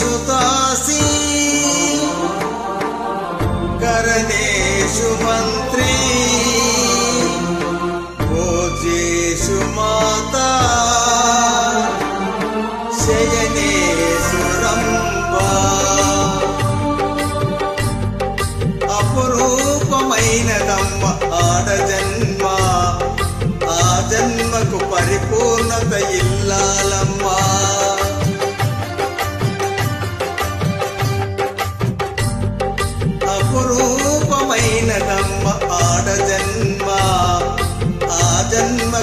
सुतासी करणेषु मन्त्री भोजेषु माता शयनेषु रम्बा అపరూపమైనదమ్మ ఆడజన్మ ఆ జన్మకు పరిపూర్ణత ఇల్లాలమ్మ.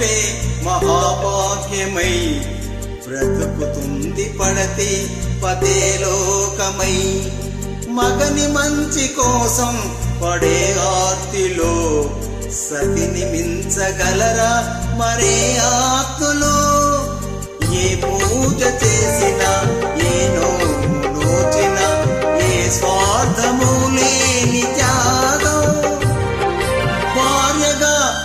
తాడు ఒకటే మహాభాగ్యమై బ్రతుకుతుంది పడతి పదే లోకమై. మగని మంచి కోసం పడే ఆర్తిలో సతిని మించగలరా మరే ఆత్తులో? ఏ పూజ చేసినా ఏ నోము నోచినా ఏ స్వార్థము లేని త్యాగం. భార్యగా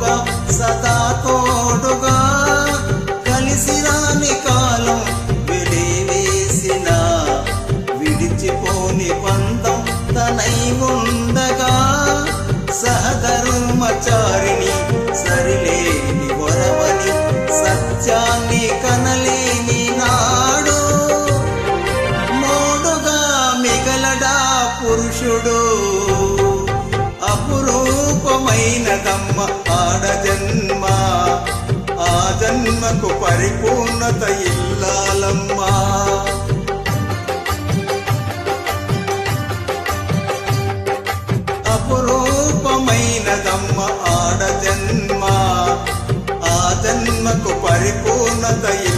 తోడుగా సదా తోడుగా కలిసి రాని కాలం విడివేసిన విడిచిపోని పంతం తనై ఉండగా సహధర్మచారిణి సరిలేని వరమని సత్యాన్ని కనలేని నాడు మోడుగా మిగలడా పురుషుడు అయినదమ్మ ఆడజన్మ ఆ జన్మకు పరిపూర్ణత ఇల్లాలమ్మా. అపురూపమైనదమ్మ ఆడజన్మ ఆ జన్మకు పరిపూర్ణత ఇల్లాలమ్మా